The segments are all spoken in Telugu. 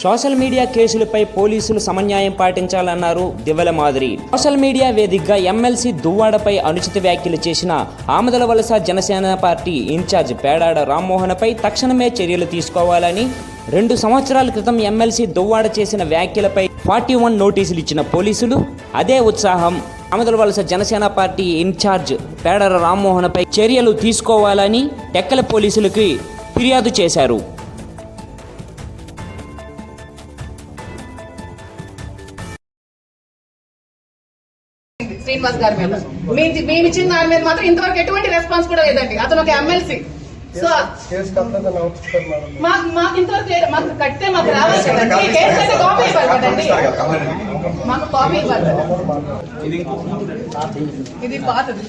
సోషల్ మీడియా కేసులపై పోలీసులు సమన్యాయం పాటించాలన్నారు దివెల మాదిరి. సోషల్ మీడియా వేదికగా ఎమ్మెల్సీ దువ్వాడపై అనుచిత వ్యాఖ్యలు చేసిన Amadalavalasa Janasena party incharge Pedada రామ్మోహన్పై తక్షణమే చర్యలు తీసుకోవాలని రెండు సంవత్సరాల క్రితం ఎమ్మెల్సీ దువ్వాడ చేసిన వ్యాఖ్యలపై ఫార్టీ వన్ నోటీసులు ఇచ్చిన పోలీసులు అదే ఉత్సాహం Amadalavalasa Janasena party in-charge Pedada రామ్మోహన్పై చర్యలు తీసుకోవాలని టెక్కల పోలీసులకి ఫిర్యాదు చేశారు. శ్రీనివాస్ గారి మీద. మేము మేము ఇచ్చిన దాని మీద మాత్రం ఇంతవరకు ఎటువంటి రెస్పాన్స్ కూడా లేదండి. అతను ఒక ఎమ్మెల్సీ సో మాకు మాకు ఇంతవరకు. మాకు కట్టే మాకు రావాలి కదండి. కేసు కట్టే కాపీ ఇవ్వాలి కదండి. మాకు కాపీ ఇవ్వాలి. ఇది పాతది.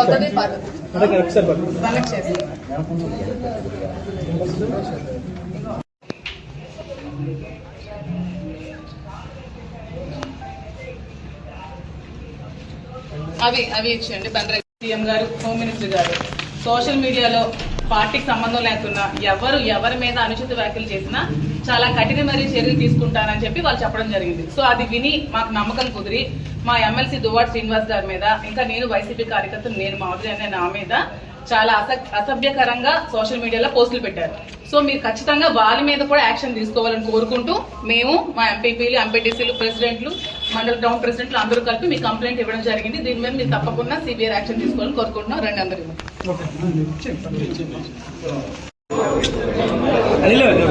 కొత్తది పాతది. కనెక్ట్ చేసి. అవి అవి ఇచ్చేయండి. బండ్ర సీఎం గారు హోమ్ మినిస్టర్ గారు. సోషల్ మీడియాలో పార్టీకి సంబంధం లేకున్నా ఎవరు ఎవరి మీద అనుచిత వ్యాఖ్యలు చేసినా చాలా కఠిన మరీ చర్యలు తీసుకుంటానని చెప్పి వాళ్ళు చెప్పడం జరిగింది. సో అది విని మాకు నమ్మకం కుదిరి మా ఎమ్మెల్సీ దువ్వాడ్ శ్రీనివాస్ గారి మీద ఇంకా నేను వైసీపీ కార్యకర్తలు నేను మాధురి అనే నా మీద చాలా అస అసభ్యకరంగా సోషల్ మీడియాలో పోస్టులు పెట్టారు. సో మీరు ఖచ్చితంగా వాళ్ళ మీద కూడా యాక్షన్ తీసుకోవాలని కోరుకుంటూ మేము మా ఎంపీపీలు ఎంపీటీసీలు ప్రెసిడెంట్లు మండల టౌన్ ప్రెసిడెంట్లు అందరూ కలిపి మీ కంప్లైంట్ ఇవ్వడం జరిగింది. దీని మీద మీరు తప్పకుండా సిబిఐ యాక్షన్ తీసుకోవాలని కోరుకుంటున్నాం. రండి అందరూ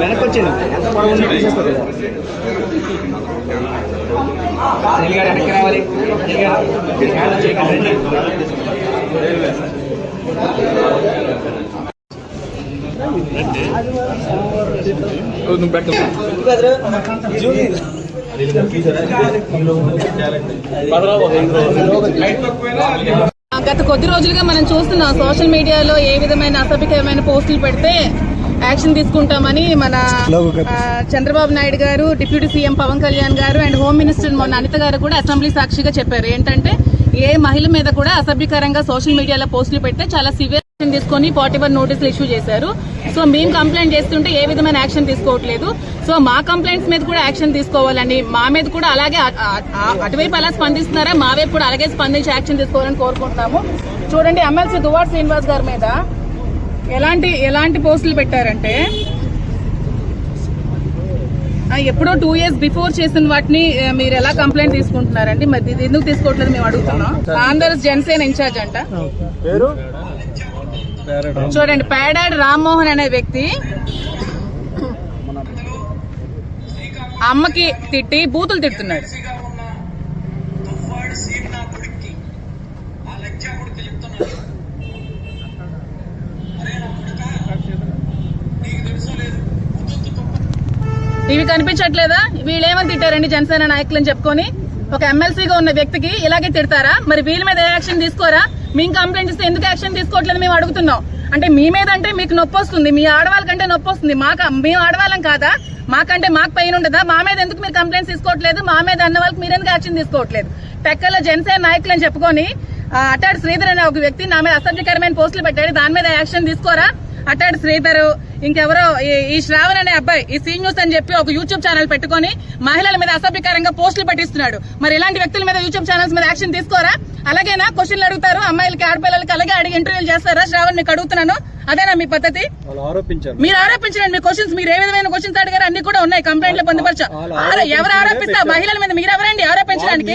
వెనక్కి రావాలి ఎంత పొడవు ఉందో తీసేస్తారు కదా. అనిల్ గారు వెనక్కి రావాలి నువ్వు గారు గత కొద్ది రోజులుగా మనం చూస్తున్నాం సోషల్ మీడియాలో ఏ విధమైన అసభ్యకరమైన పోస్టులు పెడితే యాక్షన్ తీసుకుంటామని మన చంద్రబాబు నాయుడు గారు డిప్యూటీ సీఎం పవన్ కళ్యాణ్ గారు అండ్ హోమ్ మినిస్టర్ మొన్న అనిత గారు కూడా అసెంబ్లీ సాక్షిగా చెప్పారు. ఏంటంటే ఏ మహిళ మీద కూడా అసభ్యకరంగా సోషల్ మీడియాలో పోస్టులు పెడితే చాలా సివియర్ తీసుకొని ఫార్టీ వన్ నోటీసులు ఇష్యూ చేశారు. సో మేము కంప్లైంట్ చేస్తుంటే ఏ విధమైన యాక్షన్ తీసుకోవట్లేదు. సో మా కంప్లైంట్స్ మీద కూడా యాక్షన్ తీసుకోవాలని మా మీద కూడా అలాగే అటువైపు అలా స్పందిస్తున్నారా? మా వైపు కూడా అలాగే స్పందించి యాక్షన్ తీసుకోవాలని కోరుకుంటున్నాము. చూడండి ఎమ్మెల్సీ దువార్ శ్రీనివాస్ గారి మీద ఎలాంటి ఎలాంటి పోస్టులు పెట్టారంటే ఎప్పుడో టూ ఇయర్స్ బిఫోర్ చేసిన వాటిని మీరు ఎలా కంప్లైంట్ తీసుకుంటున్నారండి? మరి ఎందుకు తీసుకోవట్లేదు మేము అడుగుతున్నాం. ఆంధ్ర జనసేన ఇన్ఛార్జ్ అంట. చూడండి పేడాడ్ రామ్మోహన్ అనే వ్యక్తి అమ్మకి తిట్టి బూతులు తిడుతున్నాడు. ఇవి కనిపించట్లేదా? వీళ్ళు ఏమని తిట్టారండి జనసేన నాయకులని చెప్పుకొని? ఒక ఎమ్మెల్సీగా ఉన్న వ్యక్తికి ఇలాగే తిడతారా? మరి వీళ్ళ మీద ఏ యాక్షన్ తీసుకోరా? మేము కంప్లైంట్ ఇస్తే ఎందుకు యాక్షన్ తీసుకోవట్లేదు మేము అడుగుతున్నాం. అంటే మీ మీద అంటే మీకు నొప్పి వస్తుంది మీ ఆడవాళ్ళ కంటే నొప్పి వస్తుంది. మాకు మేము ఆడవాళ్ళం కాదా? మాకంటే మాకు పైన ఉండదా? మా మీద ఎందుకు మీరు కంప్లైంట్స్ తీసుకోవట్లేదు? మా మీద అన్న వాళ్ళకి మీరు ఎందుకు యాక్షన్ తీసుకోవట్లేదు? టెక్కల్లో జనసేన నాయకులు అని చెప్పుకొని అట్టాడు శ్రీధర్ అనే ఒక వ్యక్తి నా మీద అసభ్యకరమైన పోస్టులు పెట్టాడు. దాని మీద యాక్షన్ తీసుకోరా? అట్టాడు శ్రీధర్ ఇంకెవరో ఈ- శ్రావణ్ అనే అబ్బాయి ఈ సీ న్యూస్ అని చెప్పి ఒక యూట్యూబ్ ఛానల్ పెట్టుకొని మహిళల మీద అసభ్యకరంగా పోస్టులు పెట్టిస్తున్నాడు. మరి ఇలాంటి వ్యక్తుల మీద యూట్యూబ్ ఛానల్స్ మీద యాక్షన్ తీసుకోరా? అలాగేనా? క్వశ్చన్లు అడుగుతారు. అమ్మాయిలకి ఆడపిల్లలకి అలాగే అడిగి ఇంటర్వ్యూలు చేస్తారా? శ్రావణ్ మీకు అడుగుతున్నాను. అదేనా మీ పద్ధతి? మీరు ఆరోపించండి మీ క్వశ్చన్స్ మీరు ఏ విధమైన క్వశ్చన్స్ అడిగారు అన్ని కూడా ఉన్నాయి. కంప్లైంట్లో పొందుపరచా ఆర- ఎవరు ఆరోపిస్తారు? మహిళల మీద మీరు ఎవరండి ఆరోపించడానికి?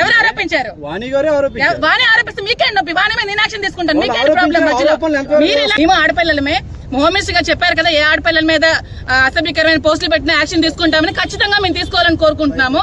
ఎవరు ఆరోపించారు? వాణి గారే ఆరోపిస్తే మీకేంటి నొప్పి? వాణి మీద నేను యాక్షన్ తీసుకుంటాను మీకేంటి ప్రాబ్లం మధ్యలో? మీరు మేము ఆడపిల్లలమే. హోమినిస్టర్గా చెప్పారు కదా ఏ ఆడపిల్లల మీద అసభ్యకరమైన పోస్టులు పెట్టినా యాక్షన్ తీసుకుంటామని ఖచ్చితంగా మేము తీసుకోవాలని కోరుకుంటున్నాము.